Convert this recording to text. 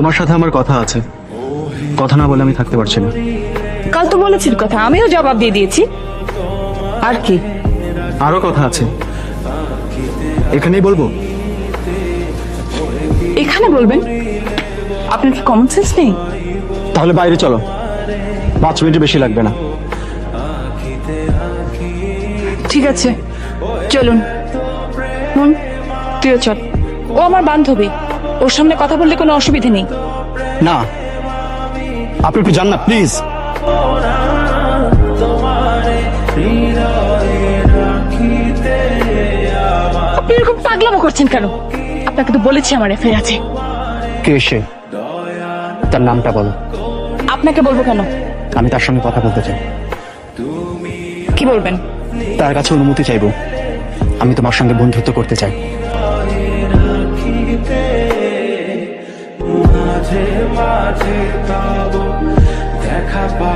তোমার সাথে আমার কথা আছে। কথা না বলে আমি থাকতে পারছি না। কাল তো বলেছিল কথা আমিও জবাব দিয়ে দিয়েছি। আর কি? আরও কথা আছে। এখানেই বলব? এখানে বলবেন? আপনার কি কমন সেন্স নেই? তাহলে বাইরে চলো। পাঁচ মিনিট বেশি লাগবে না। ঠিক আছে চলুন। তুইও চল। ও আমার বান্ধবী। ওর সামনে কথা বললে কোনো অসুবিধা নেই। না। আপনি একটু যান না প্লিজ। আপনি এরকম পাগলামো করছেন কেন? আপনাকে তো বলেছি আমার এফআইআর আছে। কে সে? তার নামটা বলো। আপনাকে বলব কেন? আমি তার সঙ্গে কথা বলতে চাই। কি বলবেন? তার কাছে অনুমতি চাইব। আমি তোমার সঙ্গে বন্ধুত্ব করতে চাই। have